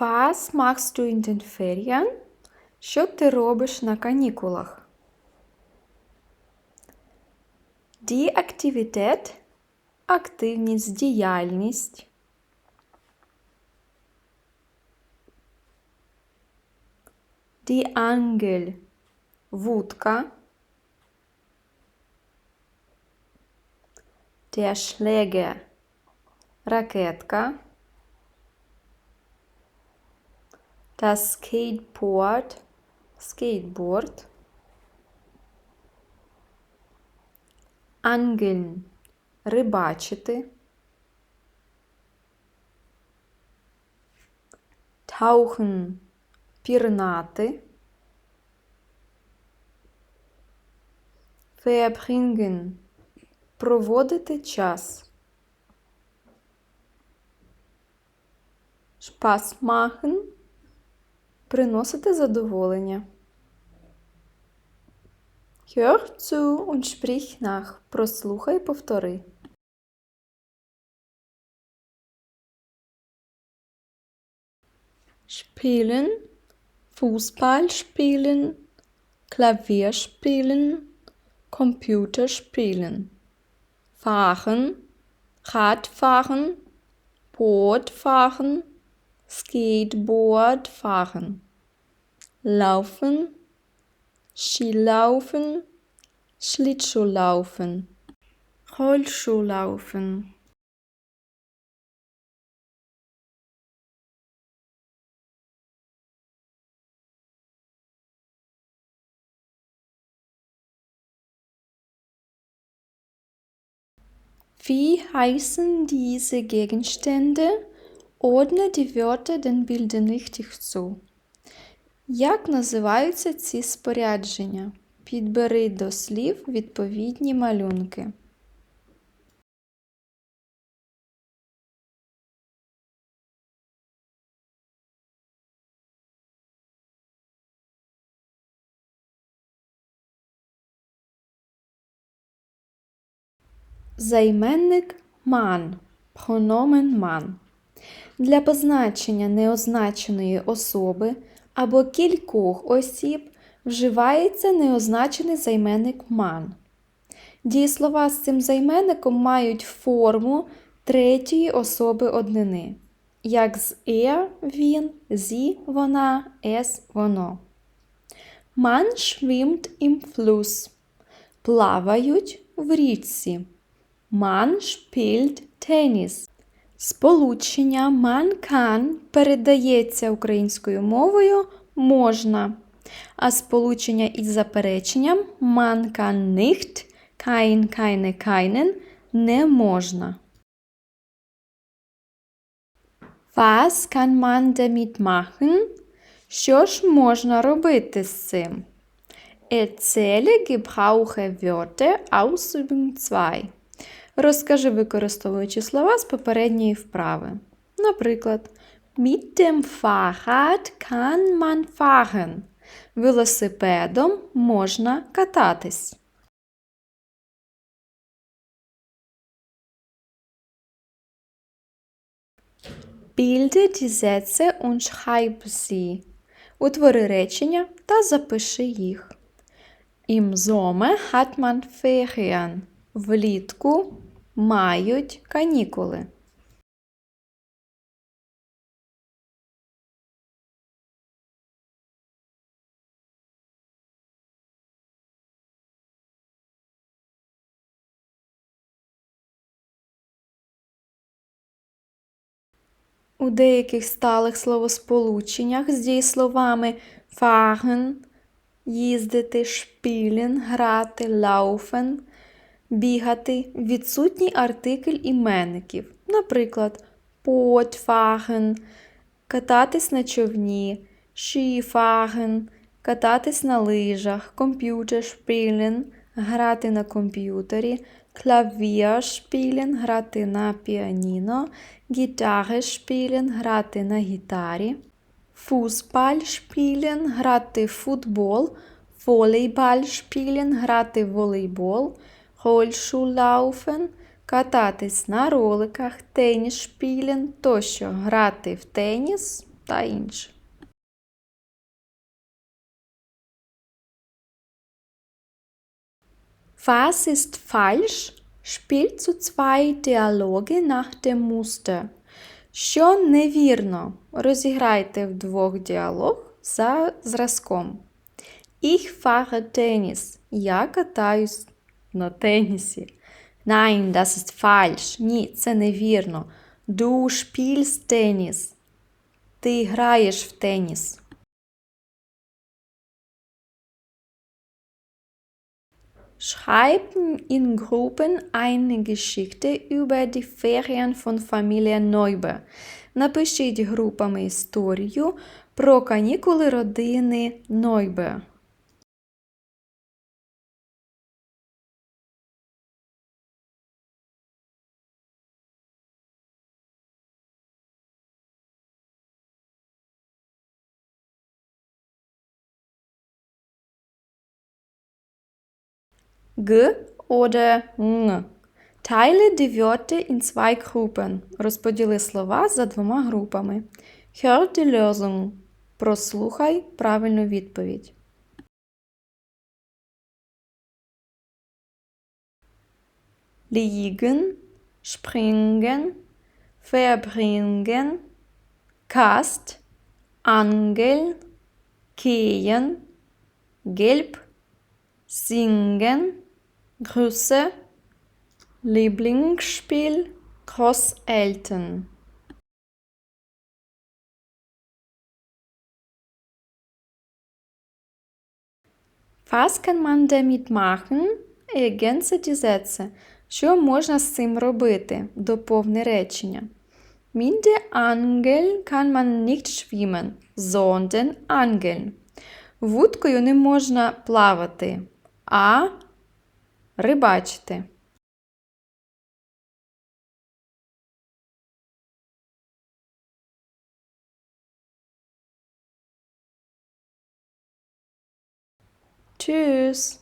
Was machst du in den Ferien? Що ти робиш на канікулах? Die Aktivität – активність, діяльність. Die Angel – вудка. Der Schläger – ракетка. Das Skateboard – Skateboard. Angeln – рибачити. Tauchen – пірнати. Verbringen – проводити час. Spaß machen – приносити задоволення. Hör zu und sprich nach. Прослухай, повтори. Spielen, Fußball spielen, Klavier spielen, Computer spielen. Fahren, Radfahren, Boot fahren, Skateboard fahren. Laufen, Skilaufen, Schlittschuhlaufen, Rollschuhlaufen. Wie heißen diese Gegenstände? Ordne die Wörter den Bildern richtig zu. Як називаються ці спорядження? Підбери до слів відповідні малюнки. Займенник ман. Прономен ман. Для позначення неозначеної особи або кількох осіб вживається неозначений займенник ман. Дієслова з цим займенником мають форму третьої особи однини, як з er – він, зі вона, es воно. Man schwimmt im Fluss. Плавають в річці. Man spielt Tennis. Сполучення man can передається українською мовою можна, а сполучення із запереченням man kann nicht, kein, keine, keinen не можна. Was kann man damit machen? Що ж можна робити з цим? Erzähle gebrauche Wörter aus Übung 2. Розкажи, використовуючи слова з попередньої вправи. Наприклад, Mit dem Fahrrad kann man fahren. Велосипедом можна кататись. Bilde die Sätze und schreib sie. Утвори речення та запиши їх. Im Sommer hat man Ferien. Влітку мають канікули. У деяких сталих словосполученнях з дієсловами fahren – їздити, шпілін, грати, laufen – бігати відсутній артикль іменників. Наприклад, Boot – кататись на човні, Skifahren – кататись на лижах, spielen – грати на комп'ютері, spielen – грати на піаніно, Gitarre – грати на гітарі, Fußball – грати в футбол, spielen – грати в волейбол, Rollschuhlaufen – кататись на роликах, spielen – тощо грати в теніс та інше. Was ist falsch? Spielt zu zwei Dialoge nach dem Muster. Що невірно? Розіграйте вдвох діалог за зразком. Ich fahre Tennis. Я катаюсь на тенісі. Nein, das ist falsch. Ні, це невірно. Du spielst Tennis. Ти граєш в теніс. Schreiben in Gruppen eine Geschichte über die Ferien von Familie Neube. Напишіть групами історію про канікули родини Нойбе. G oder Ng. Teile die Wörter in zwei Gruppen. Розподіли слова за двома групами. Hör die Lösung. Прослухай правильну відповідь. Liegen, springen, verbringen, Kast, Angel, gehen, gelb, singen, Grüße, Lieblingsspiel, Großeltern. Was kann man damit machen? Ergänze die Sätze. Що можна з цим робити? Доповни речення. Mit der Angel kann man nicht schwimmen, sondern angeln. Вудкою не можна плавати, а рибачити. Tschüss.